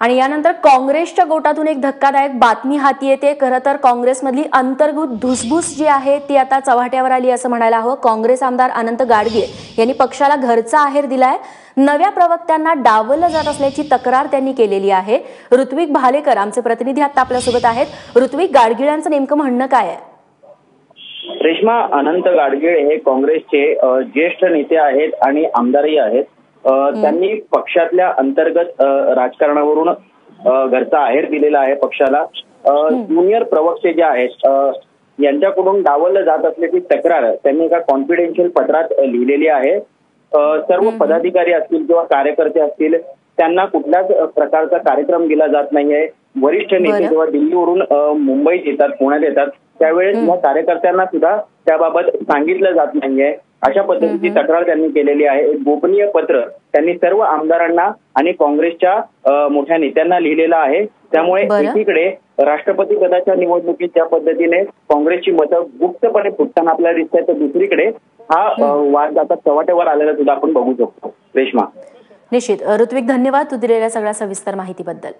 आणि यानंतर काँग्रेसच्या गोटातून एक धक्कादायक बातमी हाती येते. खरं तर काँग्रेसमधली अंतर्गत धुसभूस जी आहे ती आता चव्हाट्यावर आली असं म्हणायला हवं. काँग्रेस आमदार अनंत गाडगे यांनी पक्षाला घरचा आहेर दिलाय. नव्या प्रवक्त्यांना डावलं जात असल्याची तक्रार त्यांनी केलेली आहे. ऋत्विक भालेकर आमचे प्रतिनिधी आता आपल्यासोबत आहेत. ऋत्विक गाडगिळ्यांचं नेमकं म्हणणं काय आहे? रेश्मा अनंत गाडगीळ हे काँग्रेसचे ज्येष्ठ नेते आहेत आणि आमदारही आहेत. त्यांनी पक्षातल्या अंतर्गत राजकारणावरून घरचा आहेर दिलेला आहे पक्षाला. ज्युनियर प्रवक्ते जे आहेत यांच्याकडून डावललं जात असल्याची तक्रार त्यांनी एका कॉन्फिडेन्शियल पत्रात लिहिलेली आहे. सर्व पदाधिकारी असतील किंवा कार्यकर्ते असतील त्यांना कुठल्याच प्रकारचा कार्यक्रम दिला जात नाहीये. वरिष्ठ नेते. जेव्हा दिल्लीवरून मुंबईत येतात पुण्यात येतात त्यावेळेस या कार्यकर्त्यांना सुद्धा त्याबाबत सांगितलं जात नाहीये. अशा पद्धतीची तक्रार त्यांनी केलेली आहे. एक गोपनीय पत्र त्यांनी सर्व आमदारांना आणि काँग्रेसच्या मोठ्या नेत्यांना लिहिलेलं आहे. त्यामुळे. एकीकडे राष्ट्रपती पदाच्या निवडणुकीत ज्या पद्धतीने काँग्रेसची मतं गुप्तपणे फुटताना आपल्याला दिसत तर दुसरीकडे हा वाद आता चव्हाट्यावर आलेला सुद्धा आपण बघू शकतो. रेश्मा. निश्चित. ऋत्विक धन्यवाद तू दिलेल्या सगळ्या सविस्तर माहितीबद्दल.